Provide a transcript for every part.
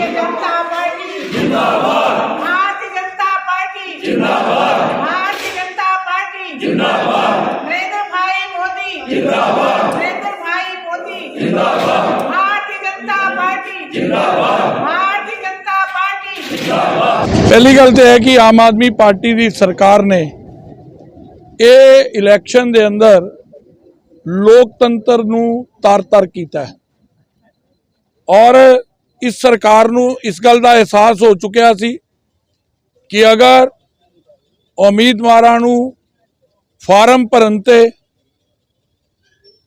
Bharatiya Janata party जिंदाबाद Bharatiya Janata party जिंदाबाद Bharatiya Janata party जिंदाबाद नरेंद्र भाई मोदी जिंदाबाद नरेंद्र भाई मोदी जिंदाबाद भारतीय जनता पार्टी जिंदाबाद भारतीय जनता पार्टी ਪਹਿਲੀ ਗੱਲ ਤੇ ਹੈ ਕਿ ਆਮ ਆਦਮੀ ਪਾਰਟੀ ਦੀ ਸਰਕਾਰ ਨੇ ਇਹ ਇਲੈਕਸ਼ਨ ਦੇ ਅੰਦਰ ਲੋਕਤੰਤਰ ਨੂੰ ਤਾਰ-ਤਾਰ ਕੀਤਾ ਹੈ ਔਰ ਇਸ ਸਰਕਾਰ ਨੂੰ ਇਸ ਗੱਲ ਦਾ ਅਹਿਸਾਸ ਹੋ ਚੁੱਕਿਆ ਸੀ ਕਿ ਅਗਰ ਉਮੀਦਵਾਰਾਂ ਨੂੰ ਫਾਰਮ ਭਰਨ ਤੇ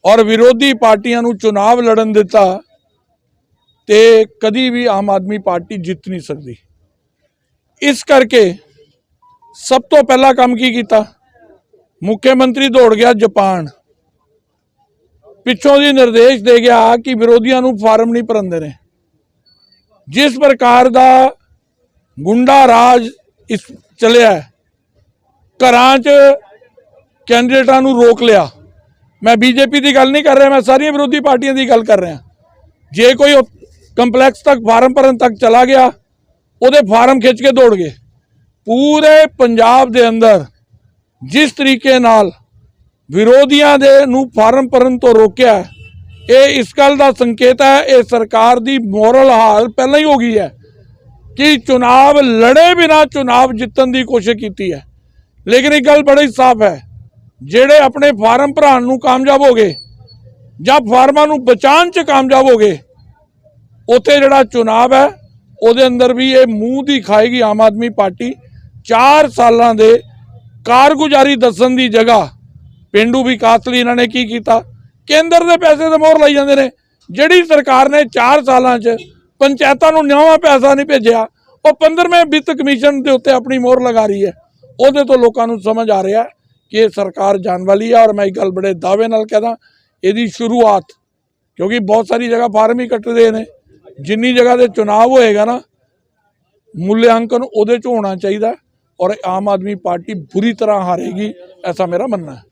ਔਰ ਵਿਰੋਧੀ ਪਾਰਟੀਆਂ ਨੂੰ ਚੁਣਾਵ ਲੜਨ ਦਿੱਤਾ ਤੇ ਕਦੀ ਵੀ ਆਮ ਆਦਮੀ ਪਾਰਟੀ ਜਿੱਤ ਨਹੀਂ ਸਕਦੀ। ਇਸ ਕਰਕੇ ਸਭ ਤੋਂ ਪਹਿਲਾ ਕੰਮ ਕੀ ਕੀਤਾ? ਮੁੱਖ ਮੰਤਰੀ ਦੌੜ ਗਿਆ ਜਾਪਾਨ। ਪਿੱਛੋਂ ਦੀ ਨਿਰਦੇਸ਼ ਦੇ ਗਿਆ ਕਿ ਵਿਰੋਧੀਆਂ ਨੂੰ ਫਾਰਮ ਨਹੀਂ ਭਰਨਦੇ ਨੇ ਜਿਸ ਪ੍ਰਕਾਰ ਦਾ ਗੁੰਡਾ ਰਾਜ ਇਸ ਚੱਲਿਆ ਘਰਾਂ 'ਚ ਕੈਂਡੀਡੇਟਾਂ ਨੂੰ ਰੋਕ ਲਿਆ। ਮੈਂ ਬੀਜੇਪੀ ਦੀ ਗੱਲ ਨਹੀਂ ਕਰ ਰਿਹਾ, ਮੈਂ ਸਾਰੀਆਂ ਵਿਰੋਧੀ ਪਾਰਟੀਆਂ ਦੀ ਗੱਲ ਕਰ ਰਿਹਾ। ਜੇ ਕੋਈ ਕੰਪਲੈਕਸ ਤੱਕ, ਫਾਰਮ ਭਰਨ ਤੱਕ ਚਲਾ ਗਿਆ, ਉਹਦੇ ਫਾਰਮ ਖਿੱਚ ਕੇ ਦੌੜ ਗਏ। ਪੂਰੇ ਪੰਜਾਬ ਦੇ ਅੰਦਰ ਜਿਸ ਤਰੀਕੇ ਨਾਲ ਵਿਰੋਧੀਆਂ ਦੇ ਨੂੰ ਫਾਰਮ ਭਰਨ ਤੋਂ ਰੋਕਿਆ ਇਹ ਇਸ ਗੱਲ ਦਾ ਸੰਕੇਤ ਹੈ, ਇਹ ਸਰਕਾਰ ਦੀ ਮੋਰਲ ਹਾਲ ਪਹਿਲਾਂ ਹੀ ਹੋ ਗਈ ਹੈ ਕਿ ਚੁਣਾਵ ਲੜੇ ਬਿਨਾ ਚੁਣਾਵ ਜਿੱਤਣ ਦੀ ਕੋਸ਼ਿਸ਼ ਕੀਤੀ ਹੈ। ਲੇਕਿਨ ਇਹ ਗੱਲ ਬੜੀ ਸਾਫ਼ ਹੈ, ਜਿਹੜੇ ਆਪਣੇ ਫਾਰਮ ਭਰਾਉਣ ਨੂੰ ਕਾਮਯਾਬ ਹੋ ਗਏ ਜਾਂ ਫਾਰਮਾਂ ਨੂੰ ਬਚਾਉਣ 'ਚ ਕਾਮਯਾਬ ਹੋ ਗਏ, ਉੱਥੇ ਜਿਹੜਾ ਚੁਣਾਵ ਹੈ, ਉਹਦੇ ਅੰਦਰ ਵੀ ਇਹ ਮੂੰਹ ਦੀ ਖਾਏਗੀ ਆਮ ਆਦਮੀ ਪਾਰਟੀ। 4 ਸਾਲਾਂ ਦੇ ਕਾਰਗੁਜ਼ਾਰੀ ਦੱਸਣ ਦੀ ਜਗ੍ਹਾ ਪਿੰਡੂ ਵਿਕਾਸ ਲਈ ਇਹਨਾਂ ਨੇ ਕੀ ਕੀਤਾ? ਕੇਂਦਰ ਦੇ ਪੈਸੇ ਤੇ ਮੋਹਰ ਲਾਈ ਜਾਂਦੇ ਨੇ। ਜਿਹੜੀ ਸਰਕਾਰ ਨੇ 4 ਸਾਲਾਂ 'ਚ ਪੰਚਾਇਤਾਂ ਨੂੰ ਨਵਾਂ ਪੈਸਾ ਨਹੀਂ ਭੇਜਿਆ, ਉਹ 15ਵੇਂ ਵਿੱਤ ਕਮਿਸ਼ਨ ਦੇ ਉੱਤੇ ਆਪਣੀ ਮੋਹਰ ਲਗਾ ਰਹੀ ਹੈ। ਉਹਦੇ ਤੋਂ ਲੋਕਾਂ ਨੂੰ ਸਮਝ ਆ ਰਿਹਾ ਕਿ ਇਹ ਸਰਕਾਰ ਜਾਣ ਵਾਲੀ ਹੈ ਔਰ ਮੈਂ ਇੱਕ ਗੱਲ ਬੜੇ ਦਾਅਵੇ ਨਾਲ ਕਹਦਾ, ਇਹਦੀ ਸ਼ੁਰੂਆਤ, ਕਿਉਂਕਿ ਬਹੁਤ ਸਾਰੀ ਜਗ੍ਹਾ ਫਾਰਮ ਹੀ ਕੱਟਦੇ ਨੇ, ਜਿੰਨੀ ਜਗ੍ਹਾ ਤੇ ਚੁਣਾਵ ਹੋਏਗਾ ਨਾ ਮੁੱਲਿਆਂਕਨ ਉਹਦੇ ਚ ਹੋਣਾ ਚਾਹੀਦਾ ਔਰ ਆਮ ਆਦਮੀ ਪਾਰਟੀ ਬੁਰੀ ਤਰ੍ਹਾਂ ਹਾਰੇਗੀ, ਐਸਾ ਮੇਰਾ ਮੰਨਣਾ ਹੈ।